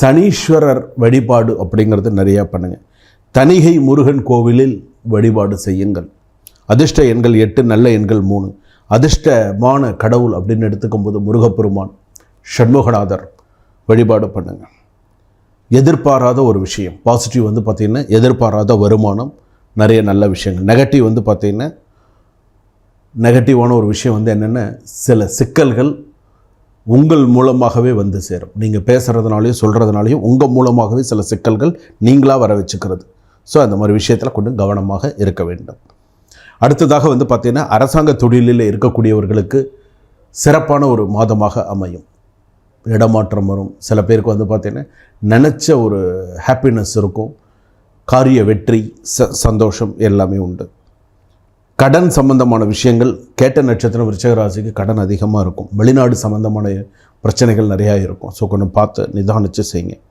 சனீஸ்வரர் வழிபாடு அப்படிங்கிறது நிறையா பண்ணுங்கள் தணிகை முருகன் கோவிலில் வழிபாடு செய்யுங்கள். அதிர்ஷ்ட எண்கள் எட்டு நல்ல எண்கள் மூணு. அதிர்ஷ்டமான கடவுள் அப்படின்னு எடுத்துக்கும்போது முருகப்பெருமான் ஷண்முகநாதர் வழிபாடு பண்ணுங்கள் எதிர்பாராத ஒரு விஷயம். பாசிட்டிவ் வந்து பார்த்திங்கன்னா எதிர்பாராத வருமானம் நிறைய நல்ல விஷயங்கள். நெகட்டிவ் வந்து பார்த்திங்கன்னா நெகட்டிவான ஒரு விஷயம் வந்து என்னென்ன சில சிக்கல்கள் உங்கள் மூலமாகவே வந்து சேரும். நீங்கள் பேசுகிறதுனாலையும் சொல்கிறதுனாலையும் உங்கள் மூலமாகவே சில சிக்கல்கள் நீங்களாக வர வச்சுக்கிறது. ஸோ அந்த மாதிரி விஷயத்தில் கொஞ்சம் கவனமாக இருக்க வேண்டும். அடுத்ததாக வந்து பார்த்திங்கன்னா அரசாங்க தொழிலில் இருக்கக்கூடியவர்களுக்கு சிறப்பான ஒரு மாதமாக அமையும். இடமாற்றம் வரும். சில பேருக்கு வந்து பார்த்திங்கன்னா நினச்ச ஒரு ஹாப்பினஸ் இருக்கும். காரிய வெற்றி ச சந்தோஷம் எல்லாமே உண்டு. கடன் சம்பந்தமான விஷயங்கள் கேட்ட நட்சத்திரம் விருச்சகராசிக்கு கடன் அதிகமாக இருக்கும். வெளிநாடு சம்பந்தமான பிரச்சனைகள் நிறையா இருக்கும். ஸோ கொஞ்சம் பார்த்து நிதானித்து செய்யுங்க.